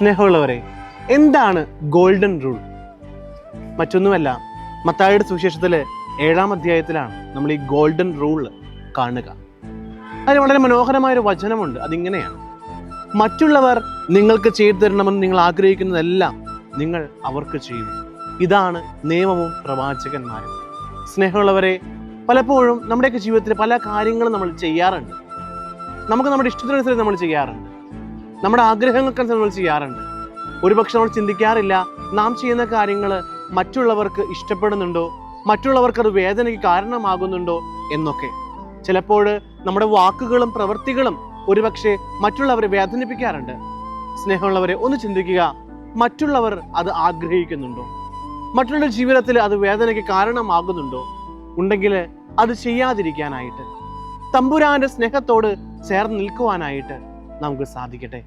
സ്നേഹമുള്ളവരെ എന്താണ് golden rule? മറ്റൊന്നുമല്ല മത്തായുടെ സുവിശേഷത്തിലെ ഏഴാം അധ്യായത്തിലാണ് നമ്മൾ ഈ ഗോൾഡൻ റൂൾ കാണുക. അതിന് വളരെ മനോഹരമായ ഒരു വചനമുണ്ട് അതിങ്ങനെയാണ്. മറ്റുള്ളവർ നിങ്ങൾക്ക് ചെയ്തു തരണമെന്ന് നിങ്ങൾ ആഗ്രഹിക്കുന്നതെല്ലാം നിങ്ങൾ അവർക്ക് ചെയ്യുന്നു ഇതാണ് നിയമവും പ്രവാചകന്മാരും. സ്നേഹമുള്ളവരെ പലപ്പോഴും നമ്മുടെയൊക്കെ ജീവിതത്തിൽ പല കാര്യങ്ങളും നമ്മൾ ചെയ്യാറുണ്ട്. നമുക്ക് നമ്മുടെ ഇഷ്ടത്തിനനുസരിച്ച് നമ്മൾ ചെയ്യാറുണ്ട്. നമ്മുടെ ആഗ്രഹങ്ങൾക്കനുസരിച്ച് നമ്മൾ ചെയ്യാറുണ്ട്. ഒരുപക്ഷെ നമ്മൾ ചിന്തിക്കാറില്ല നാം ചെയ്യുന്ന കാര്യങ്ങൾ മറ്റുള്ളവർക്ക് ഇഷ്ടപ്പെടുന്നുണ്ടോ മറ്റുള്ളവർക്ക് അത് വേദനയ്ക്ക് കാരണമാകുന്നുണ്ടോ എന്നൊക്കെ. ചിലപ്പോൾ നമ്മുടെ വാക്കുകളും പ്രവൃത്തികളും ഒരുപക്ഷെ മറ്റുള്ളവരെ വേദനിപ്പിക്കാറുണ്ട്. സ്നേഹമുള്ളവരെ ഒന്ന് ചിന്തിക്കുക മറ്റുള്ളവർ അത് ആഗ്രഹിക്കുന്നുണ്ടോ? മറ്റുള്ളവരുടെ ജീവിതത്തിൽ അത് വേദനയ്ക്ക് കാരണമാകുന്നുണ്ടോ? ഉണ്ടെങ്കിൽ അത് ചെയ്യാതിരിക്കാനായിട്ട് തമ്പുരാന്റെ സ്നേഹത്തോട് ചേർന്ന് നിൽക്കുവാനായിട്ട് നമുക്ക് സാധിക്കട്ടെ.